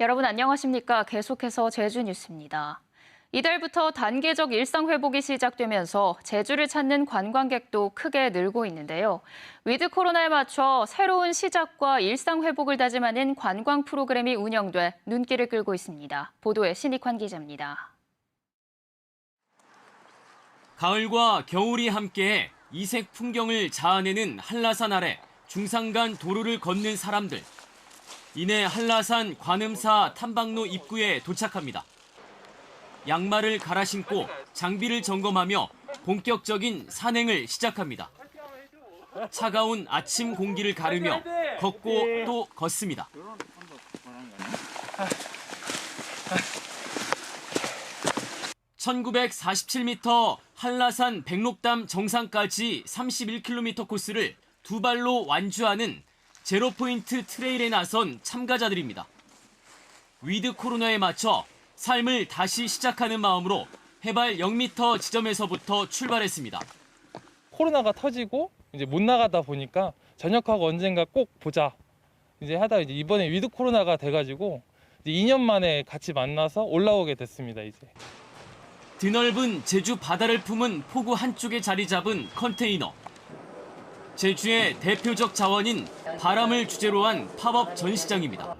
여러분 안녕하십니까? 계속해서 제주 뉴스입니다. 이달부터 단계적 일상 회복이 시작되면서 제주를 찾는 관광객도 크게 늘고 있는데요. 위드 코로나에 맞춰 새로운 시작과 일상 회복을 다짐하는 관광 프로그램이 운영돼 눈길을 끌고 있습니다. 보도에 신익환 기자입니다. 가을과 겨울이 함께해 이색 풍경을 자아내는 한라산 아래 중산간 도로를 걷는 사람들. 이내 한라산 관음사 탐방로 입구에 도착합니다. 양말을 갈아 신고 장비를 점검하며 본격적인 산행을 시작합니다. 차가운 아침 공기를 가르며 걷고 또 걷습니다. (1947m) 한라산 백록담 정상까지 (31km) 코스를 두 발로 완주하는 제로포인트 트레일에 나선 참가자들입니다. 위드 코로나에 맞춰 삶을 다시 시작하는 마음으로 해발 0m 지점에서부터 출발했습니다. 코로나가 터지고 이제 못 나가다 보니까 전역하고 언젠가 꼭 보자. 이제 하다 이제 이번에 위드 코로나가 돼가지고 이제 2년 만에 같이 만나서 올라오게 됐습니다. 이제. 드넓은 제주 바다를 품은 포구 한쪽에 자리 잡은 컨테이너. 제주의 대표적 자원인 바람을 주제로 한 팝업 전시장입니다.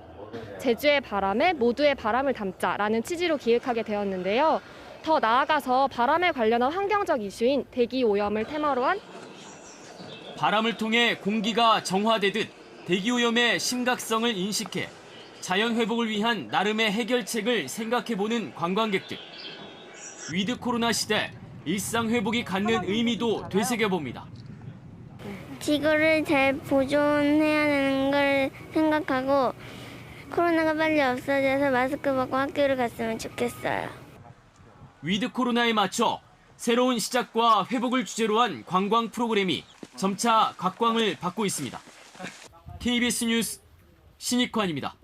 제주의 바람에 모두의 바람을 담자라는 취지로 기획하게 되었는데요. 더 나아가서 바람에 관련한 환경적 이슈인 대기 오염을 테마로 한 바람을 통해 공기가 정화되듯 대기 오염의 심각성을 인식해 자연 회복을 위한 나름의 해결책을 생각해보는 관광객들. 위드 코로나 시대 일상 회복이 갖는 의미도 되새겨봅니다. 지구를 잘 보존해야 하는 걸 생각하고 코로나가 빨리 없어져서 마스크 벗고 학교를 갔으면 좋겠어요. 위드 코로나에 맞춰 새로운 시작과 회복을 주제로 한 관광 프로그램이 점차 각광을 받고 있습니다. KBS 뉴스 신익환입니다.